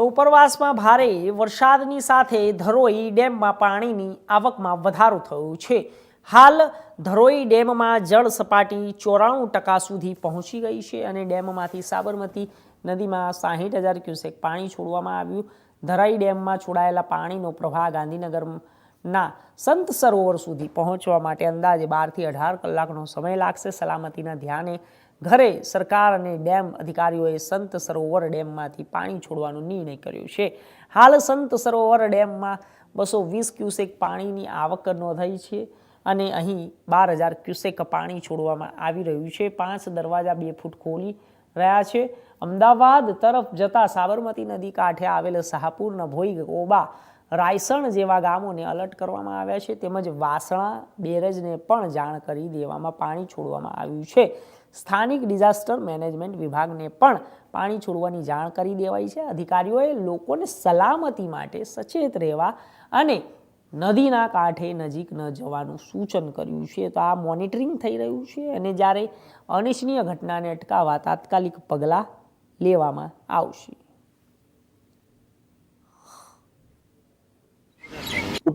તો ઉપરવાસમાં ભારે વરસાદની સાથે ધરોઈ ડેમમાં પાણીની આવકમાં વધારો થયો છે. હાલ ધરોઈ ડેમમાં જળ સપાટી ચોરાણું ટકા સુધી પહોંચી ગઈ છે અને ડેમમાંથી સાબરમતી નદીમાં સાહીઠ હજાર ક્યુસેક પાણી છોડવામાં આવ્યું. ધરાઈ ડેમમાં છોડાયેલા પાણીનો પ્રવાહ ગાંધીનગરના સંત સરોવર સુધી પહોંચવા માટે અંદાજે બારથી અઢાર કલાકનો સમય લાગશે સલામતીના ધ્યાને. ઘરે સરકાર અને ડેમ અધિકારીઓએ સંત સરોવર ડેમમાંથી પાણી છોડવાનો નિર્ણય કર્યો છે. હાલ સંત સરોવર ડેમમાં બસો વીસ ક્યુસેક પાણીની આવક નોંધાઈ છે અને અહીં બાર હજાર ક્યુસેક પાણી છોડવામાં આવી રહ્યું છે. પાંચ દરવાજા બે ફૂટ ખોલી રહ્યા છે. અમદાવાદ તરફ જતા સાબરમતી નદી કાંઠે આવેલ શાહપુરના ભોઈ ઓબા રાયસણ જેવા ગામોને અલર્ટ કરવામાં આવ્યા છે. તેમજ વાસણા, બેરજને પણ જાણ કરી દેવામાં પાણી છોડવામાં આવ્યું છે. સ્થાનિક ડિઝાસ્ટર મેનેજમેન્ટ વિભાગને પણ પાણી છોડવાની જાણ કરી દેવાઈ છે. અધિકારીઓએ લોકોને સલામતી માટે સચેત રહેવા અને નદીના કાંઠે નજીક ન જવાનું સૂચન કર્યું છે. તો આ મોનિટરિંગ થઈ રહ્યું છે અને જ્યારે અનિચ્છનીય ઘટનાને અટકાવવા તાત્કાલિક પગલાં લેવામાં આવશે.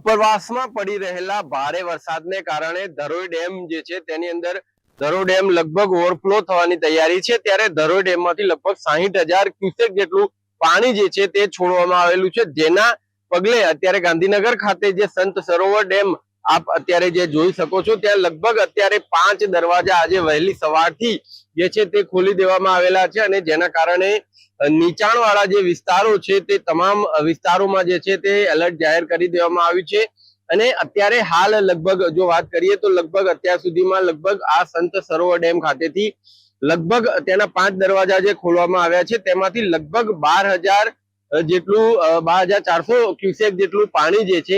ઉપરવાસમાં પડી રહેલા ભારે વરસાદને કારણે ધરોઈ ડેમ જે છે તેની અંદર ધરોઈ ડેમ લગભગ ઓવરફ્લો થવાની તૈયારી છે. ત્યારે ધરોઈ ડેમમાંથી લગભગ સાહીઠ હજાર ક્યુસેક જેટલું પાણી જે છે તે છોડવામાં આવેલું છે. જેના પગલે અત્યારે ગાંધીનગર ખાતે જે સંત સરોવર ડેમ આપ અત્યારે જે જોઈ શકો છો, ત્યાં લગભગ અત્યારે પાંચ દરવાજા આજે વહેલી સવારથી જે છે તે ખોલી દેવામાં આવેલા છે અને જેના કારણે નીચાણ વાળા જે વિસ્તારો છે તે તમામ વિસ્તારોમાં જે છે તે એલર્ટ જાહેર કરી દેવામાં આવ્યું છે. અને અત્યારે હાલ લગભગ, જો વાત કરીએ તો લગભગ અત્યાર સુધીમાં લગભગ આ સંત સરોવર ડેમ ખાતેથી લગભગ તેના પાંચ દરવાજા જે ખોલવામાં આવ્યા છે, તેમાંથી લગભગ બાર જેટલું બાર હજાર ચારસો ક્યુસેક જેટલું પાણી જે છે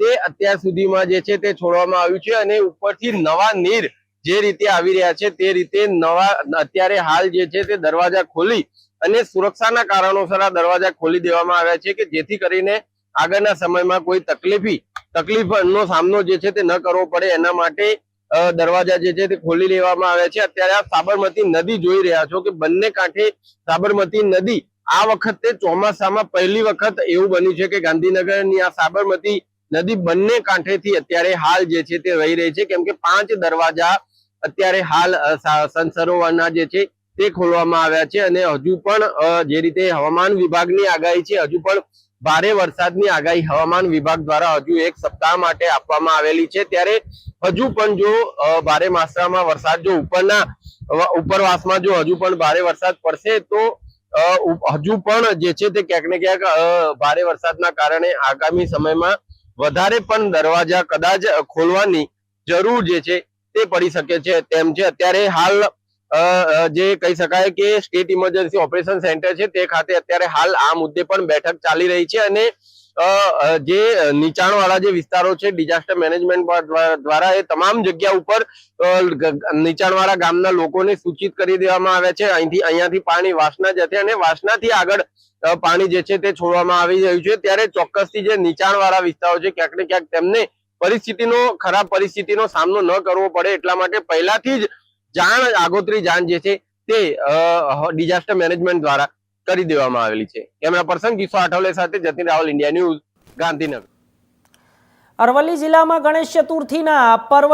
તે અત્યાર સુધીમાં જે છે તે છોડવામાં આવ્યું છે અને ઉપરથી નવા નીર જે રીતે આવી રહ્યા છે તે રીતે નવા, અત્યારે હાલ જે છે તે દરવાજા ખોલી અને સુરક્ષાના કારણોસર આ દરવાજા ખોલી દેવામાં આવ્યા છે કે જેથી કરીને આગળના સમયમાં કોઈ તકલીફી, તકલીફનો સામનો જે છે તે ન કરવો પડે એના માટે દરવાજા જે છે તે ખોલી લેવામાં આવ્યા છે. અત્યારે આ સાબરમતી નદી જોઈ રહ્યા છો કે બંને કાંઠે સાબરમતી નદી આ વખતે ચોમાસામાં પહેલી વખત એવું બન્યું છે કે ગાંધીનગરની આ સાબરમતી નદી બંને કાંઠેથી અત્યારે હાલ જે છે તે વહી રહી છે. કેમ કે પાંચ દરવાજા અત્યારે હાલ સંસરોવરના જે છે તે ખોલવામાં આવ્યા છે અને હજુ પણ જે રીતે હવામાન વિભાગની આગાહી છે, હજુ પણ ભારે વરસાદની આગાહી હવામાન વિભાગ દ્વારા હજુ એક સપ્તાહ માટે આપવામાં આવેલી છે. ત્યારે હજુ પણ જો ભારે માત્રામાં વરસાદ, જો ઉપરના ઉપરવાસમાં જો હજુ પણ ભારે વરસાદ પડશે, તો હજુ પણ જે છે તે ક્યાંક ને ક્યાંક ભારે વરસાદના કારણે આગામી સમયમાં વધારે પણ દરવાજા કદાચ ખોલવાની જરૂર જે છે તે પડી શકે છે. તેમ છે, અત્યારે હાલ જે કહી શકાય કે સ્ટેટ ઇમરજન્સી ઓપરેશન સેન્ટર છે તે ખાતે અત્યારે હાલ આ મુદ્દે પણ બેઠક ચાલી રહી છે અને જે નીચાણવાળા જે વિસ્તારો છે ડિઝાસ્ટર મેનેજમેન્ટ દ્વારા એ તમામ જગ્યા ઉપર નીચાણવાળા ગામના લોકોને સૂચિત કરી દેવામાં આવે છે. અહીંથી, અહીંયાથી પાણી વાસના જશે અને વાસનાથી આગળ પાણી જે છે તે છોડવામાં આવી રહ્યું છે. ત્યારે ચોક્કસથી જે નીચાણવાળા વિસ્તારો છે, ક્યાંક ને ક્યાંક તેમને પરિસ્થિતિનો, ખરાબ પરિસ્થિતિનો સામનો ન કરવો પડે એટલા માટે પહેલાથી જ જાણ, આગોતરી જાણ જે છે તે ડિઝાસ્ટર મેનેજમેન્ટ દ્વારા કરી દેવામાં આવેલી છે. કેમેરા પર્સન કિશોર આઠવલે સાથે જતીન રાવલ, ઇન્ડિયા ન્યૂઝ, ગાંધીનગર. અરવલ્લી જિલ્લામાં ગણેશ ચતુર્થીના પર્વ